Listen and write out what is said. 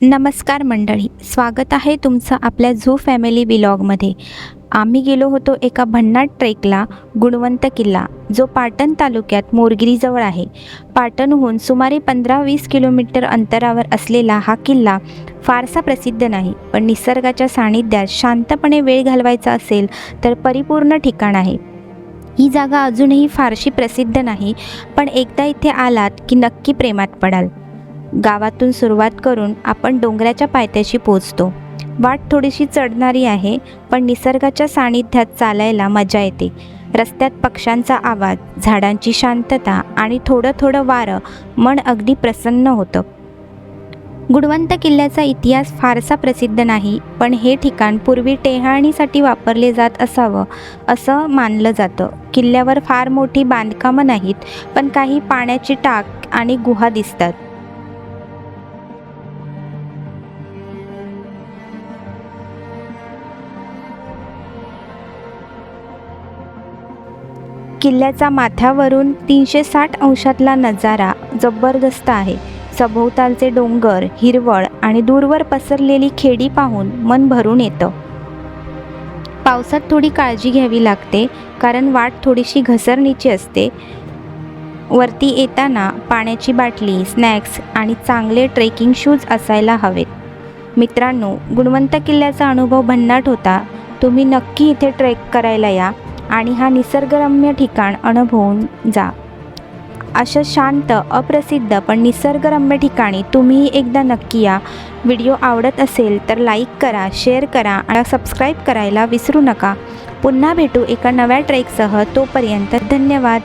नमस्कार मंडळी स्वागत आहे तुमचं आपल्या झू फॅमिली ब्लॉगमध्ये. आम्ही गेलो होतो एका भन्नाट ट्रेकला गुणवंत किल्ला जो पाटण तालुक्यात मोरगिरीजवळ आहे. पाटणहून सुमारे पंधरा वीस किलोमीटर अंतरावर असलेला हा किल्ला फारसा प्रसिद्ध नाही पण निसर्गाच्या सानिध्यात शांतपणे वेळ घालवायचा असेल तर परिपूर्ण ठिकाण आहे. ही जागा अजूनही फारशी प्रसिद्ध नाही पण एकदा इथे आलात की नक्की प्रेमात पडाल. गावातून सुरुवात करून आपण डोंगराच्या पायथ्याशी पोचतो वाट थोडीशी चढणारी आहे पण निसर्गाच्या सानिध्यात चालायला मजा येते. रस्त्यात पक्ष्यांचा आवाज झाडांची शांतता आणि थोडं थोडं वारं मन अगदी प्रसन्न होतं. गुणवंत किल्ल्याचा इतिहास फारसा प्रसिद्ध नाही पण हे ठिकाण पूर्वी टेहाळणीसाठी वापरले जात असावं असं मानलं जातं. किल्ल्यावर फार मोठी बांधकामं नाहीत पण काही पाण्याची टाक आणि गुहा दिसतात. किल्ल्याचा माथ्यावरून तीनशे साठ अंशातला नजारा जबरदस्त आहे. सभोवतालचे डोंगर हिरवळ आणि दूरवर पसरलेली खेडी पाहून मन भरून येतं. पावसात थोडी काळजी घ्यावी लागते कारण वाट थोडीशी घसरणीची असते. वरती येताना पाण्याची बाटली स्नॅक्स आणि चांगले ट्रेकिंग शूज असायला हवेत. मित्रांनो गुणवंत किल्ल्याचा अनुभव भन्नाट होता. तुम्ही नक्की इथे ट्रेक करायला या. आणि हा निसर्गरम्य ठिकाण अनुभवून जा. अशा शांत अप्रसिद्ध पण निसर्गरम्य ठिकाणी तुम्हीही एकदा नक्की या. व्हिडिओ आवडत असेल तर लाईक करा शेअर करा आणि सबस्क्राईब करायला विसरू नका. पुन्हा भेटू एका नव्या ट्रेकसह तोपर्यंत धन्यवाद.